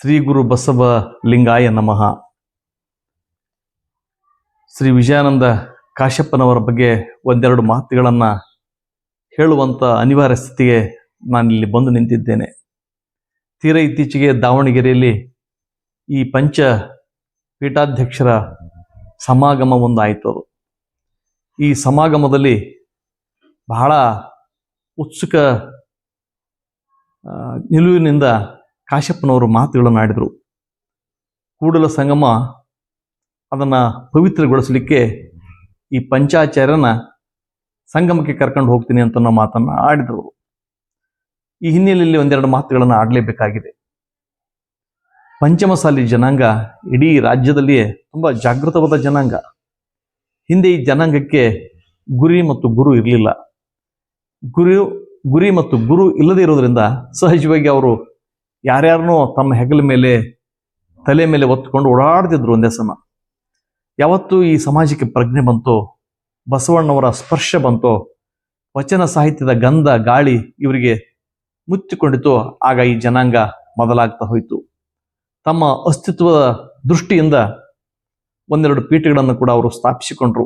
ಶ್ರೀ ಗುರು ಬಸವ ಲಿಂಗಾಯ ನಮಃ. ಶ್ರೀ ವಿಜಯಾನಂದ ಕಾಶ್ಯಪ್ಪನವರ ಬಗ್ಗೆ ಒಂದೆರಡು ಮಾತುಗಳನ್ನು ಹೇಳುವಂಥ ಅನಿವಾರ್ಯ ಸ್ಥಿತಿಗೆ ನಾನಿಲ್ಲಿ ಬಂದು ನಿಂತಿದ್ದೇನೆ. ತೀರ ಇತ್ತೀಚೆಗೆ ದಾವಣಗೆರೆಯಲ್ಲಿ ಈ ಪಂಚ ಪೀಠಾಧ್ಯಕ್ಷರ ಸಮಾಗಮ ಒಂದಾಯಿತು ಅದು. ಈ ಸಮಾಗಮದಲ್ಲಿ ಬಹಳ ಉತ್ಸುಕ ನಿಲುವಿನಿಂದ ಕಾಶ್ಯಪ್ಪನವರು ಮಾತುಗಳನ್ನು ಆಡಿದರು. ಕೂಡಲ ಸಂಗಮ ಅದನ್ನು ಪವಿತ್ರಗೊಳಿಸಲಿಕ್ಕೆ ಈ ಪಂಚಾಚಾರ್ಯನ ಸಂಗಮಕ್ಕೆ ಕರ್ಕೊಂಡು ಹೋಗ್ತೀನಿ ಅಂತ ಅನ್ನೋ ಮಾತನ್ನು ಆಡಿದರು. ಈ ಹಿನ್ನೆಲೆಯಲ್ಲಿ ಒಂದೆರಡು ಮಾತುಗಳನ್ನು ಆಡಲೇಬೇಕಾಗಿದೆ. ಪಂಚಮಸಾಲಿ ಜನಾಂಗ ಇಡೀ ರಾಜ್ಯದಲ್ಲಿಯೇ ತುಂಬ ಜಾಗೃತವಾದ ಜನಾಂಗ. ಹಿಂದೆ ಈ ಜನಾಂಗಕ್ಕೆ ಗುರಿ ಮತ್ತು ಗುರು ಇರಲಿಲ್ಲ. ಗುರು, ಗುರಿ ಮತ್ತು ಗುರು ಇಲ್ಲದೆ ಇರೋದ್ರಿಂದ ಸಹಜವಾಗಿ ಅವರು ಯಾರ್ಯಾರನೋ ತಮ್ಮ ಹೆಗಲ ಮೇಲೆ, ತಲೆ ಮೇಲೆ ಒತ್ತುಕೊಂಡು ಓಡಾಡ್ತಿದ್ರು ಒಂದೇ ಸಮ. ಯಾವತ್ತು ಈ ಸಮಾಜಕ್ಕೆ ಪ್ರಜ್ಞೆ ಬಂತೋ, ಬಸವಣ್ಣವರ ಸ್ಪರ್ಶ ಬಂತೋ, ವಚನ ಸಾಹಿತ್ಯದ ಗಂಧ, ಗಾಳಿ ಇವರಿಗೆ ಮುಚ್ಚಿಕೊಂಡಿತು, ಆಗ ಈ ಜನಾಂಗ ಬದಲಾಗ್ತಾ ಹೋಯಿತು. ತಮ್ಮ ಅಸ್ತಿತ್ವದ ದೃಷ್ಟಿಯಿಂದ ಒಂದೆರಡು ಪೀಠಗಳನ್ನು ಕೂಡ ಅವರು ಸ್ಥಾಪಿಸಿಕೊಂಡ್ರು.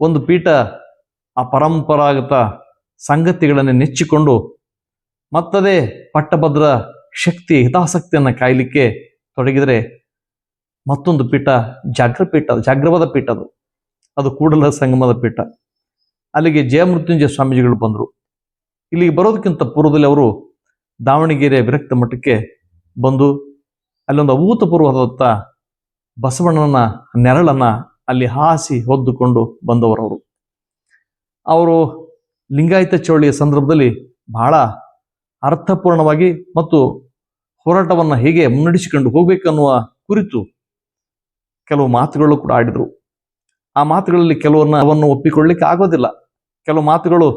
ಒಂದು ಪೀಠ ಆ ಪರಂಪರಾಗತ ಸಂಗತಿಗಳನ್ನು ನೆಚ್ಚಿಕೊಂಡು ಮತ್ತದೇ ಪಟ್ಟಭದ್ರ ಶಕ್ತಿ, ಹಿತಾಸಕ್ತಿಯನ್ನು ಕಾಯಲಿಕ್ಕೆ ತೊಡಗಿದರೆ ಮತ್ತೊಂದು ಪೀಠ ಜಾಗ್ರ ಪೀಠ, ಜಾಗ್ರವಾದ ಪೀಠ ಅದು. ಅದು ಕೂಡಲ ಸಂಗಮದ ಪೀಠ. ಅಲ್ಲಿಗೆ ಜಯಮೃತ್ಯುಂಜಯ ಸ್ವಾಮೀಜಿಗಳು ಬಂದರು. ಇಲ್ಲಿಗೆ ಬರೋದಕ್ಕಿಂತ ಪೂರ್ವದಲ್ಲಿ ಅವರು ದಾವಣಗೆರೆ ವಿರಕ್ತ ಮಠಕ್ಕೆ ಬಂದು ಅಲ್ಲೊಂದು ಅಭೂತಪೂರ್ವವಾದಂಥ ಬಸವಣ್ಣನ ನೆರಳನ್ನು ಅಲ್ಲಿ ಹಾಸಿ ಹೊದ್ದುಕೊಂಡು ಬಂದವರವರು ಅವರು ಲಿಂಗಾಯತ ಚೌಳಿಯ ಸಂದರ್ಭದಲ್ಲಿ ಬಹಳ ಅರ್ಥಪೂರ್ಣವಾಗಿ ಮತ್ತು ಹೋರಾಟವನ್ನು ಹೇಗೆ ಮುನ್ನಡೆಸಿಕೊಂಡು ಹೋಗಬೇಕನ್ನುವ ಕುರಿತು ಕೆಲವು ಮಾತುಗಳು ಕೂಡ ಆಡಿದರು. ಆ ಮಾತುಗಳಲ್ಲಿ ಕೆಲವನ್ನ ಅವನ್ನು ಒಪ್ಪಿಕೊಳ್ಳಿಕ್ಕೆ ಆಗೋದಿಲ್ಲ. ಕೆಲವು ಮಾತುಗಳು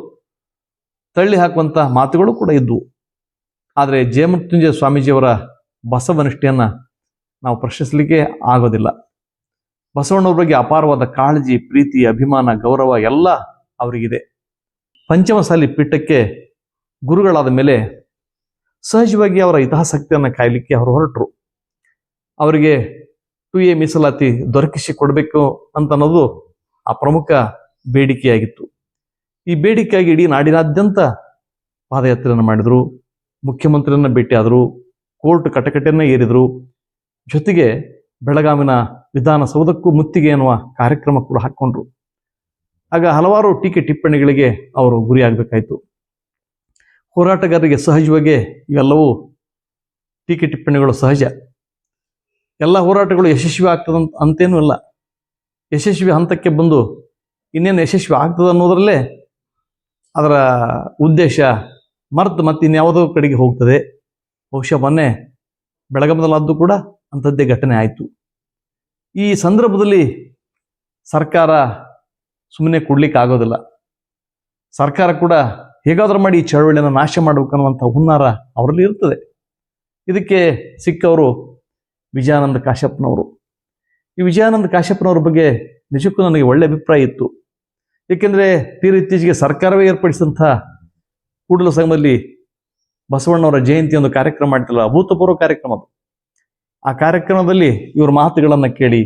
ತಳ್ಳಿ ಹಾಕುವಂತ ಮಾತುಗಳು ಕೂಡ ಇದ್ದವು ಆದರೆ ಜಯಮೃತ್ಯುಂಜಯ ಸ್ವಾಮೀಜಿಯವರ ಬಸವನಿಷ್ಠೆಯನ್ನು ನಾವು ಪ್ರಶ್ನಿಸಲಿಕ್ಕೆ ಆಗೋದಿಲ್ಲ. ಬಸವಣ್ಣವ್ರ ಬಗ್ಗೆ ಅಪಾರವಾದ ಕಾಳಜಿ, ಪ್ರೀತಿ, ಅಭಿಮಾನ, ಗೌರವ ಎಲ್ಲ ಅವರಿಗಿದೆ. ಪಂಚಮಸಾಲಿ ಪೀಠಕ್ಕೆ ಗುರುಗಳಾದ ಮೇಲೆ ಸಹಜವಾಗಿ ಅವರ ಹಿತಾಸಕ್ತಿಯನ್ನು ಕಾಯಲಿಕ್ಕೆ ಅವರು ಹೊರಟರು. ಅವರಿಗೆ ಟು ಎ ಮೀಸಲಾತಿ ದೊರಕಿಸಿ ಕೊಡಬೇಕು ಅಂತನ್ನೋದು ಆ ಪ್ರಮುಖ ಬೇಡಿಕೆಯಾಗಿತ್ತು. ಈ ಬೇಡಿಕೆಯಾಗಿ ಇಡೀ ನಾಡಿನಾದ್ಯಂತ ಪಾದಯಾತ್ರೆಯನ್ನು ಮಾಡಿದರು, ಮುಖ್ಯಮಂತ್ರಿಯನ್ನು ಭೇಟಿಯಾದರು ಕೋರ್ಟ್ ಕಟಕಟೆಯನ್ನ ಏರಿದರು. ಜೊತೆಗೆ ಬೆಳಗಾವಿನ ವಿಧಾನಸೌಧಕ್ಕೂ ಮುತ್ತಿಗೆ ಎನ್ನುವ ಕಾರ್ಯಕ್ರಮ ಕೂಡ ಹಾಕ್ಕೊಂಡ್ರು. ಆಗ ಹಲವಾರು ಟೀಕೆ ಟಿಪ್ಪಣಿಗಳಿಗೆ ಅವರು ಗುರಿಯಾಗಬೇಕಾಯಿತು. ಹೋರಾಟಗಾರರಿಗೆ ಸಹಜವಾಗಿ ಇವೆಲ್ಲವೂ ಟೀಕೆ ಟಿಪ್ಪಣಿಗಳು ಸಹಜ. ಎಲ್ಲ ಹೋರಾಟಗಳು ಯಶಸ್ವಿ ಆಗ್ತದಂತ ಅಂತೇನೂ ಇಲ್ಲ. ಯಶಸ್ವಿ ಹಂತಕ್ಕೆ ಬಂದು ಇನ್ನೇನು ಯಶಸ್ವಿ ಆಗ್ತದೆ ಅನ್ನೋದರಲ್ಲೇ ಅದರ ಉದ್ದೇಶ ಮರೆತು ಮತ್ತೆ ಇನ್ಯಾವುದೋ ಕಡೆಗೆ ಹೋಗ್ತದೆ. ಬಹುಶಃ ಮೊನ್ನೆ ಬೆಳಗಾಮದಲ್ಲಾದ್ದು ಕೂಡ ಅಂಥದ್ದೇ ಘಟನೆ ಆಯಿತು. ಈ ಸಂದರ್ಭದಲ್ಲಿ ಸರ್ಕಾರ ಸುಮ್ಮನೆ ಕೊಡಲಿಕ್ಕೆ ಆಗೋದಿಲ್ಲ. ಸರ್ಕಾರ ಕೂಡ ಹೇಗಾದ್ರೂ ಮಾಡಿ ಈ ಚಳವಳಿಯನ್ನು ನಾಶ ಮಾಡಬೇಕು ಅನ್ನುವಂಥ ಹುನ್ನಾರ ಅವರಲ್ಲಿ ಇರ್ತದೆ. ಇದಕ್ಕೆ ಸಿಕ್ಕವರು ವಿಜಯಾನಂದ ಕಾಶ್ಯಪ್ಪನವರು ಈ ವಿಜಯಾನಂದ ಕಾಶ್ಯಪ್ಪನವ್ರ ಬಗ್ಗೆ ನಿಜಕ್ಕೂ ನನಗೆ ಒಳ್ಳೆ ಅಭಿಪ್ರಾಯ ಇತ್ತು. ಏಕೆಂದರೆ ತೀರ ಇತ್ತೀಚೆಗೆ ಸರ್ಕಾರವೇ ಏರ್ಪಡಿಸಿದಂಥ ಕೂಡಲ ಸಂಘದಲ್ಲಿ ಬಸವಣ್ಣವರ ಜಯಂತಿ ಒಂದು ಕಾರ್ಯಕ್ರಮ ಮಾಡ್ತಿಲ್ಲ ಅಭೂತಪೂರ್ವ ಕಾರ್ಯಕ್ರಮ ಅದು. ಆ ಕಾರ್ಯಕ್ರಮದಲ್ಲಿ ಇವರ ಮಾತುಗಳನ್ನು ಕೇಳಿ,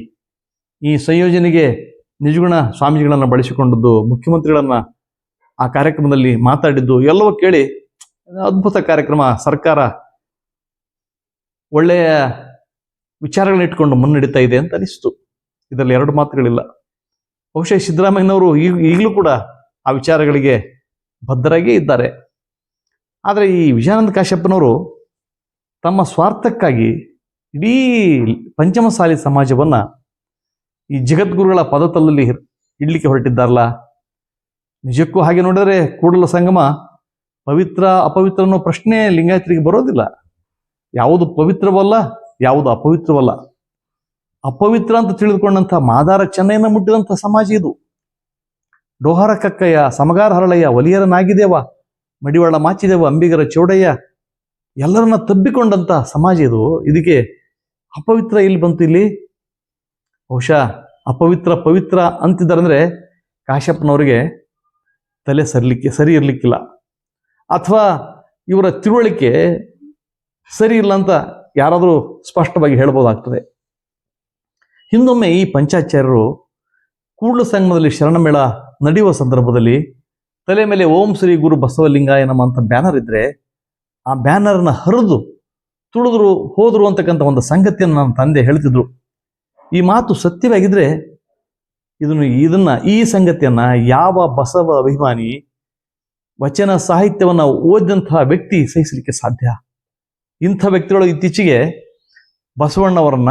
ಈ ಸಂಯೋಜನೆಗೆ ನಿಜಗುಣ ಸ್ವಾಮೀಜಿಗಳನ್ನು ಬಳಸಿಕೊಂಡದ್ದು, ಮುಖ್ಯಮಂತ್ರಿಗಳನ್ನ ಆ ಕಾರ್ಯಕ್ರಮದಲ್ಲಿ ಮಾತಾಡಿದ್ದು ಎಲ್ಲವೂ ಕೇಳಿ ಅದ್ಭುತ ಕಾರ್ಯಕ್ರಮ, ಸರ್ಕಾರ ಒಳ್ಳೆಯ ವಿಚಾರಗಳನ್ನ ಇಟ್ಕೊಂಡು ಮುನ್ನಡೀತಾ ಇದೆ ಅಂತ ಅನಿಸ್ತು. ಇದರಲ್ಲಿ ಎರಡು ಮಾತುಗಳಿಲ್ಲ. ಬಹುಶಃ ಸಿದ್ದರಾಮಯ್ಯನವರು ಈಗ ಈಗಲೂ ಕೂಡ ಆ ವಿಚಾರಗಳಿಗೆ ಬದ್ಧರಾಗಿಯೇ ಇದ್ದಾರೆ. ಆದರೆ ಈ ವಿಜಯಾನಂದ ಕಾಶ್ಯಪ್ಪನವರು ತಮ್ಮ ಸ್ವಾರ್ಥಕ್ಕಾಗಿ ಇಡೀ ಪಂಚಮಸಾಲಿ ಸಮಾಜವನ್ನ ಈ ಜಗದ್ಗುರುಗಳ ಪದತಲ್ಲಲ್ಲಿ ಇಡ್ಲಿಕ್ಕೆ ಹೊರಟಿದ್ದಾರಲ್ಲ ನಿಜಕ್ಕೂ ಹಾಗೆ ನೋಡಿದರೆ ಕೂಡಲ ಸಂಗಮ ಪವಿತ್ರ, ಅಪವಿತ್ರ ಅನ್ನೋ ಪ್ರಶ್ನೆ ಲಿಂಗಾಯತರಿಗೆ ಬರೋದಿಲ್ಲ. ಯಾವುದು ಪವಿತ್ರವಲ್ಲ, ಯಾವುದು ಅಪವಿತ್ರವಲ್ಲ. ಅಪವಿತ್ರ ಅಂತ ತಿಳಿದುಕೊಂಡಂಥ ಮಾದಾರ ಚೆನ್ನೈನ ಮುಟ್ಟಿದಂಥ ಸಮಾಜ ಇದು. ಡೋಹಾರ ಕಕ್ಕಯ್ಯ, ಸಮಗಾರ ಹರಳಯ್ಯ ಒಲಿಯರ ನಾಗಿದೇವ ಮಡಿವಾಳ ಮಾಚಿದೇವ, ಅಂಬಿಗರ ಚೌಡಯ್ಯ, ಎಲ್ಲರನ್ನ ತಬ್ಬಿಕೊಂಡಂತ ಸಮಾಜ ಇದು. ಇದಕ್ಕೆ ಅಪವಿತ್ರ ಇಲ್ಲಿ ಬಂತು ಇಲ್ಲಿ? ಬಹುಶಃ ಅಪವಿತ್ರ ಪವಿತ್ರ ಅಂತಿದ್ದಾರೆ ಅಂದ್ರೆ ಕಾಶ್ಯಪ್ಪನವರಿಗೆ ತಲೆ ಸರಿಲಿಕ್ಕೆ, ಸರಿ ಇರಲಿಕ್ಕಿಲ್ಲ. ಅಥವಾ ಇವರ ತಿಳುವಳಿಕೆ ಸರಿ ಇಲ್ಲ ಅಂತ ಯಾರಾದರೂ ಸ್ಪಷ್ಟವಾಗಿ ಹೇಳ್ಬೋದಾಗ್ತದೆ. ಹಿಂದೊಮ್ಮೆ ಈ ಪಂಚಾಚಾರ್ಯರು ಕೂಡ್ಲು ಸಂಗಮದಲ್ಲಿ ಶರಣಮೇಳ ನಡೆಯುವ ಸಂದರ್ಭದಲ್ಲಿ ತಲೆ ಮೇಲೆ ಓಂ ಶ್ರೀ ಗುರು ಬಸವಲಿಂಗಾಯ ನಮ್ಮ ಅಂತ ಬ್ಯಾನರ್ ಇದ್ದರೆ ಆ ಬ್ಯಾನರ್ನ ಹರಿದು ತುಳಿದ್ರು ಹೋದರು ಅಂತಕ್ಕಂಥ ಒಂದು ಸಂಗತಿಯನ್ನು ನನ್ನ ತಂದೆ ಹೇಳ್ತಿದ್ರು. ಈ ಮಾತು ಸತ್ಯವಾಗಿದ್ರೆ ಇದನ್ನು, ಇದನ್ನ ಈ ಸಂಗತಿಯನ್ನ ಯಾವ ಬಸವ ಅಭಿಮಾನಿ ವಚನ ಸಾಹಿತ್ಯವನ್ನ ಓದಿದಂತಹ ವ್ಯಕ್ತಿ ಸಹಿಸಲಿಕ್ಕೆ ಸಾಧ್ಯ? ಇಂಥ ವ್ಯಕ್ತಿಗಳು ಇತ್ತೀಚೆಗೆ ಬಸವಣ್ಣವರನ್ನ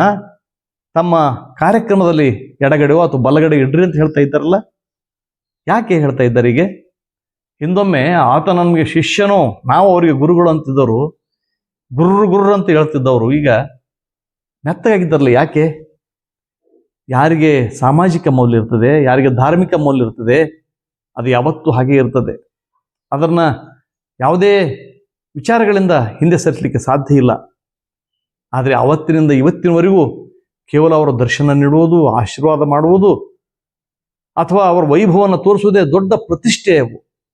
ತಮ್ಮ ಕಾರ್ಯಕ್ರಮದಲ್ಲಿ ಎಡಗಡೆಯೋ ಅಥವಾ ಬಲಗಡೆ ಇಡ್ರಿ ಅಂತ ಹೇಳ್ತಾ ಇದ್ದಾರಲ್ಲ? ಯಾಕೆ ಹೇಳ್ತಾ ಇದ್ದಾರೆ ಹೀಗೆ? ಹಿಂದೊಮ್ಮೆ ಆತ ನಮಗೆ ಶಿಷ್ಯನೋ, ನಾವು ಅವರಿಗೆ ಗುರುಗಳು ಅಂತಿದ್ದವರು, ಗುರ್ರು ಗುರ್ರು ಅಂತ ಹೇಳ್ತಿದ್ದವರು ಈಗ ಮೆತ್ತಗಾಗಿದ್ದಾರಲ್ಲ ಯಾಕೆ? ಯಾರಿಗೆ ಸಾಮಾಜಿಕ ಮೌಲ್ಯ ಇರ್ತದೆ, ಯಾರಿಗೆ ಧಾರ್ಮಿಕ ಮೌಲ್ಯ ಇರ್ತದೆ, ಅದು ಯಾವತ್ತೂ ಹಾಗೆ ಇರ್ತದೆ. ಅದನ್ನ ಯಾವುದೇ ವಿಚಾರಗಳಿಂದ ಹಿಂದೆ ಸರಿಸಲಿಕ್ಕೆ ಸಾಧ್ಯ ಇಲ್ಲ. ಆದರೆ ಅವತ್ತಿನಿಂದ ಇವತ್ತಿನವರೆಗೂ ಕೇವಲ ಅವರ ದರ್ಶನ ನೀಡುವುದು, ಆಶೀರ್ವಾದ ಮಾಡುವುದು, ಅಥವಾ ಅವರ ವೈಭವವನ್ನು ತೋರಿಸುವುದೇ ದೊಡ್ಡ ಪ್ರತಿಷ್ಠೆ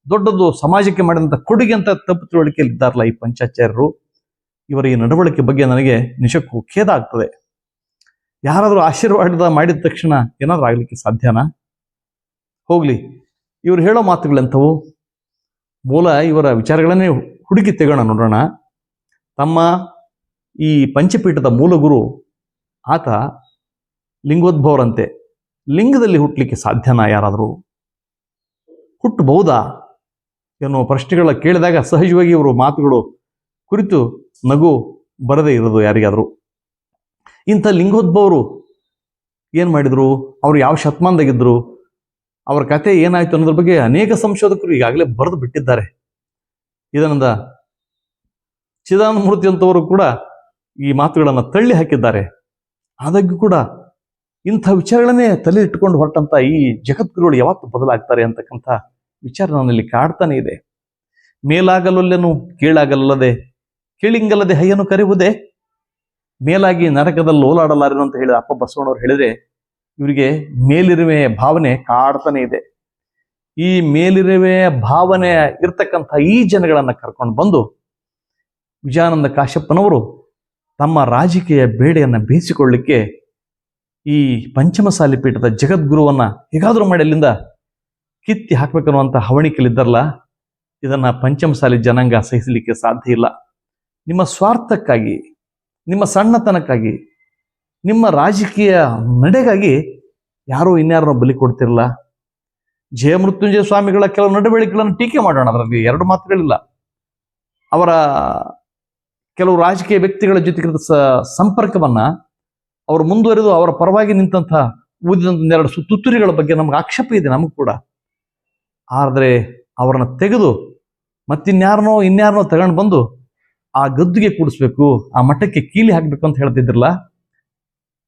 ದೊಡ್ಡದು ಸಮಾಜಕ್ಕೆ ಮಾಡಿದಂಥ ಕೊಡುಗೆ ಅಂತ ತಪ್ಪು ತಿಳುವಳಿಕೆಯಲ್ಲಿ ಇದ್ದಾರಲ್ಲ ಈ ಪಂಚಾಚಾರ್ಯರು. ಇವರ ಈ ನಡವಳಿಕೆ ಬಗ್ಗೆ ನನಗೆ ನಿಜಕ್ಕೂ ಖೇದ ಆಗ್ತದೆ. ಯಾರಾದರೂ ಆಶೀರ್ವಾದ ಮಾಡಿದ ತಕ್ಷಣ ಏನಾದರೂ ಆಗಲಿಕ್ಕೆ ಸಾಧ್ಯನಾ? ಹೋಗಲಿ, ಇವರು ಹೇಳೋ ಮಾತುಗಳೆಂಥವು? ಮೂಲ ಇವರ ವಿಚಾರಗಳನ್ನೇ ಹುಡುಕಿ ತೆಗೋಣ ನೋಡೋಣ. ತಮ್ಮ ಈ ಪಂಚಪೀಠದ ಮೂಲ ಗುರು ಆತ ಲಿಂಗೋದ್ಭವರಂತೆ ಲಿಂಗದಲ್ಲಿ ಹುಟ್ಟಲಿಕ್ಕೆ ಸಾಧ್ಯನಾ ಯಾರಾದರೂ? ಹುಟ್ಟಬಹುದಾ? ಎನ್ನುವ ಪ್ರಶ್ನೆಗಳ ಕೇಳಿದಾಗ ಸಹಜವಾಗಿ ಇವರು ಮಾತುಗಳು ಕುರಿತು ನಗು ಬರದೇ ಇರೋದು ಯಾರಿಗಾದರೂ. ಇಂಥ ಲಿಂಗೋದ್ಭವರು ಏನು ಮಾಡಿದ್ರು? ಅವರು ಯಾವ ಶತಮಾನದಾಗಿದ್ದರು ಅವರ ಕತೆ ಏನಾಯ್ತು ಅನ್ನೋದ್ರ ಬಗ್ಗೆ ಅನೇಕ ಸಂಶೋಧಕರು ಈಗಾಗಲೇ ಬರೆದು ಬಿಟ್ಟಿದ್ದಾರೆ. ಇದರಿಂದ ಚಿದಾನಂದ ಮೂರ್ತಿ ಅಂತವರು ಕೂಡ ಈ ಮಾತುಗಳನ್ನು ತಳ್ಳಿ ಹಾಕಿದ್ದಾರೆ. ಆದಾಗ್ಯೂ ಕೂಡ ಇಂಥ ವಿಚಾರಗಳನ್ನೇ ತಲೆ ಇಟ್ಟುಕೊಂಡು ಹೊರಟಂತ ಈ ಜಗದ್ಗುರುಗಳು ಯಾವತ್ತು ಬದಲಾಗ್ತಾರೆ ಅಂತಕ್ಕಂಥ ವಿಚಾರ ನನ್ನಲ್ಲಿ ಕಾಡ್ತಾನೆ ಇದೆ. ಮೇಲಾಗಲೊಲ್ಲೆನು ಕೀಳಾಗಲ್ಲದೆ ಕೇಳಿಂಗಲ್ಲದೆ ಹೈಯನ್ನು ಕರೆಯುವುದೇ ಮೇಲಾಗಿ ನರಕದಲ್ಲಿ ಓಲಾಡಲಾರರು ಅಂತ ಹೇಳಿ ಅಪ್ಪ ಬಸವಣ್ಣವ್ರು ಹೇಳಿದ್ರೆ ಇವರಿಗೆ ಮೇಲಿರುವೆಯ ಭಾವನೆ ಕಾಡ್ತಾನೆ ಇದೆ. ಈ ಮೇಲಿರುವೆಯ ಭಾವನೆ ಇರ್ತಕ್ಕಂಥ ಈ ಜನಗಳನ್ನ ಕರ್ಕೊಂಡು ಬಂದು ವಿಜಯಾನಂದ ಕಾಶಪ್ಪನವರು ತಮ್ಮ ರಾಜಕೀಯ ಬೇಡೆಯನ್ನ ಬೇಯಿಸಿಕೊಳ್ಳಿಕ್ಕೆ ಈ ಪಂಚಮಸಾಲಿ ಪೀಠದ ಜಗದ್ಗುರುವನ್ನ ಹೇಗಾದರೂ ಮಾಡಿ ಅಲ್ಲಿಂದ ಕಿತ್ತಿ ಹಾಕ್ಬೇಕನ್ನುವಂಥ ಹವಣಿಕೆಲಿದ್ದರಲ್ಲ ಇದನ್ನ ಪಂಚಮಸಾಲಿ ಜನಾಂಗ ಸಹಿಸಲಿಕ್ಕೆ ಸಾಧ್ಯ ಇಲ್ಲ. ನಿಮ್ಮ ಸ್ವಾರ್ಥಕ್ಕಾಗಿ ನಿಮ್ಮ ಸಣ್ಣತನಕ್ಕಾಗಿ, ನಿಮ್ಮ ರಾಜಕೀಯ ನಡೆಗಾಗಿ ಯಾರೋ ಇನ್ಯಾರನ್ನೋ ಬಲಿ ಕೊಡ್ತಿರಲ್ಲ ಜಯಮೃತ್ಯುಂಜಯ ಸ್ವಾಮಿಗಳ ಕೆಲವು ನಡವಳಿಕೆಗಳನ್ನು ಟೀಕೆ ಮಾಡೋಣ, ಅದರಲ್ಲಿ ಎರಡು ಮಾತುಗಳಿಲ್ಲ ಅವರ ಕೆಲವು ರಾಜಕೀಯ ವ್ಯಕ್ತಿಗಳ ಜೊತೆಗಿನ ಸ, ಸಂಪರ್ಕವನ್ನ ಅವರು ಮುಂದುವರೆದು ಅವರ ಪರವಾಗಿ ನಿಂತಹ ಊದಿದಂಥ ಎರಡು ತುತ್ತೂರಿಗಳ ಬಗ್ಗೆ ನಮ್ಗೆ ಆಕ್ಷೇಪ ಇದೆ ನಮಗೂ ಕೂಡ. ಆದರೆ ಅವರನ್ನು ತೆಗೆದು ಮತ್ತಿನ್ಯಾರನೋ ಇನ್ಯಾರನೋ ತಗೊಂಡು ಬಂದು ಆ ಗದ್ದುಗೆ ಕೂಡಿಸ್ಬೇಕು, ಆ ಮಠಕ್ಕೆ ಕೀಲಿ ಹಾಕಬೇಕು ಅಂತ ಹೇಳ್ತಿದ್ರಲ್ಲ,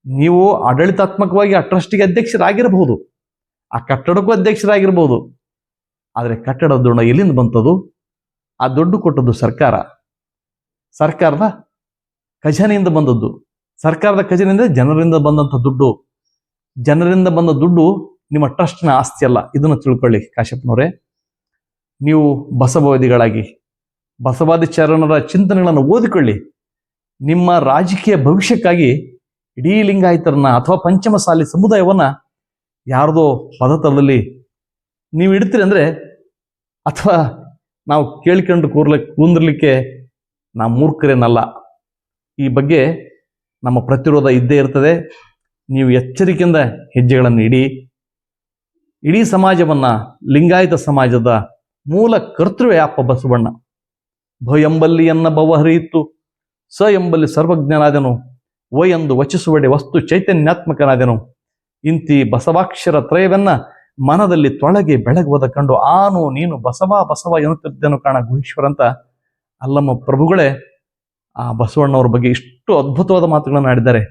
ನೀವು ಆಡಳಿತಾತ್ಮಕವಾಗಿ ಆ ಟ್ರಸ್ಟಿಗೆ ಅಧ್ಯಕ್ಷರಾಗಿರಬಹುದು. ಆ ಕಟ್ಟಡಕ್ಕೂ ಅಧ್ಯಕ್ಷರಾಗಿರ್ಬೋದು ಆದರೆ ಕಟ್ಟಡದ ದುಡ್ಡು ಎಲ್ಲಿಂದ ಬಂತದು? ಆ ದುಡ್ಡು ಕೊಟ್ಟದ್ದು ಸರ್ಕಾರ. ಸರ್ಕಾರದ ಖಜಾನೆಯಿಂದ ಬಂದದ್ದು. ಸರ್ಕಾರದ ಖಜಾನೆಯಿಂದ ಜನರಿಂದ ಬಂದಂಥ ದುಡ್ಡು. ಜನರಿಂದ ಬಂದ ದುಡ್ಡು ನಿಮ್ಮ ಟ್ರಸ್ಟ್ನ ಆಸ್ತಿ ಅಲ್ಲ. ಇದನ್ನು ತಿಳ್ಕೊಳ್ಳಿ, ಕಾಶ್ಯಪ್ನವರೇ. ನೀವು ಬಸವವಾದಿಗಳಾಗಿ ಬಸವಾದಿ ಚರಣರ ಚಿಂತನೆಗಳನ್ನು ಓದಿಕೊಳ್ಳಿ. ನಿಮ್ಮ ರಾಜಕೀಯ ಭವಿಷ್ಯಕ್ಕಾಗಿ ಇಡೀ ಲಿಂಗಾಯತರನ್ನ ಅಥವಾ ಪಂಚಮಸಾಲಿ ಸಮುದಾಯವನ್ನ ಯಾರದೋ ಪದತಲದಲ್ಲಿ ನೀವು ಇಡ್ತೀರಿ ಅಂದ್ರೆ ಅಥವಾ ನಾವು ಕೇಳ್ಕೊಂಡು ಕೂರ್ಲ ಕೂಂದಿರ್ಲಿಕ್ಕೆ ನಾವು ಮೂರ್ಖರೇನಲ್ಲ. ಈ ಬಗ್ಗೆ ನಮ್ಮ ಪ್ರತಿರೋಧ ಇದ್ದೇ ಇರ್ತದೆ. ನೀವು ಎಚ್ಚರಿಕೆಯಿಂದ ಹೆಜ್ಜೆಗಳನ್ನು ಇಡಿ. ಇಡೀ ಸಮಾಜವನ್ನ, ಲಿಂಗಾಯತ ಸಮಾಜದ ಮೂಲ ಕರ್ತೃವೇ ಅಪ್ಪ ಬಸವಣ್ಣ. ಭ ಎಂಬಲ್ಲಿಯನ್ನ ಭವ ಹರಿಯಿತು ಸ ಎಂಬಲ್ಲಿ ಸರ್ವಜ್ಞನಾದನು. ವ ಎಂದು ವಚಿಸುವಡೆ ವಸ್ತು ಚೈತನ್ಯಾತ್ಮಕನಾದನು. ಇಂತಿ ಬಸವಾಕ್ಷರ ತ್ರಯವೆನ್ನ ಮನದಲ್ಲಿ ತೊಳಗೆ ಬೆಳಗುವುದ ಕಂಡು ಆನು ನೀನು ಬಸವ ಬಸವ ಎನ್ನುತ್ತಿದ್ದನು ಕಾಣ ಗುಹೇಶ್ವರ ಅಂತ ಅಲ್ಲಮ್ಮ ಪ್ರಭುಗಳೇ, ಆ ಬಸವಣ್ಣವ್ರ ಬಗ್ಗೆ ಇಷ್ಟು ಅದ್ಭುತವಾದ ಮಾತುಗಳನ್ನು ಆಡಿದ್ದಾರೆ.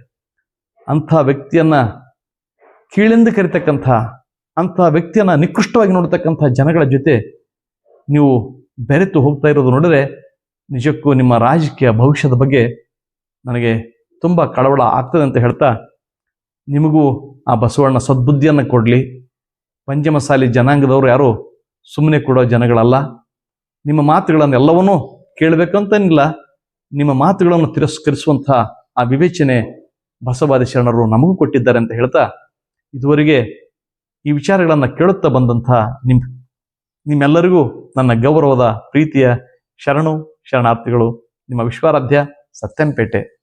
ಅಂಥ ವ್ಯಕ್ತಿಯನ್ನ ಕೀಳೆಂದು ಕರಿತಕ್ಕಂಥ, ಅಂಥ ವ್ಯಕ್ತಿಯನ್ನ ನಿಕೃಷ್ಟವಾಗಿ ನೋಡತಕ್ಕಂಥ ಜನಗಳ ಜೊತೆ ನೀವು ಬೆರೆತು ಹೋಗ್ತಾ ಇರೋದು ನೋಡಿದ್ರೆ ನಿಜಕ್ಕೂ ನಿಮ್ಮ ರಾಜಕೀಯ ಭವಿಷ್ಯದ ಬಗ್ಗೆ ನನಗೆ ತುಂಬ ಕಳವಳ ಆಗ್ತದೆ ಅಂತ ಹೇಳ್ತಾ ನಿಮಗೂ ಆ ಬಸವಣ್ಣ ಸದ್ಬುದ್ಧಿಯನ್ನು ಕೊಡಲಿ. ಪಂಚಮಸಾಲಿ ಜನಾಂಗದವರು ಯಾರು ಸುಮ್ಮನೆ ಕೊಡೋ ಜನಗಳಲ್ಲ. ನಿಮ್ಮ ಮಾತುಗಳನ್ನು ಎಲ್ಲವನ್ನೂ ಕೇಳಬೇಕಂತನಿಲ್ಲ. ನಿಮ್ಮ ಮಾತುಗಳನ್ನು ತಿರಸ್ಕರಿಸುವಂತಹ ಆ ವಿವೇಚನೆ ಬಸವಾದಿ ಶರಣರು ನಮಗೂ ಕೊಟ್ಟಿದ್ದಾರೆ ಅಂತ ಹೇಳ್ತಾ ಇದುವರೆಗೆ ಈ ವಿಚಾರಗಳನ್ನು ಕೇಳುತ್ತಾ ಬಂದಂಥ ನಿಮ್ಮ ನಿಮ್ಮೆಲ್ಲರಿಗೂ ನನ್ನ ಗೌರವದ ಪ್ರೀತಿಯ ಶರಣು. ಶರಣಾರ್ಥಿಗಳು ನಿಮ್ಮ ವಿಶ್ವಾರಾಧ್ಯ ಸತ್ಯಂಪೇಟೆ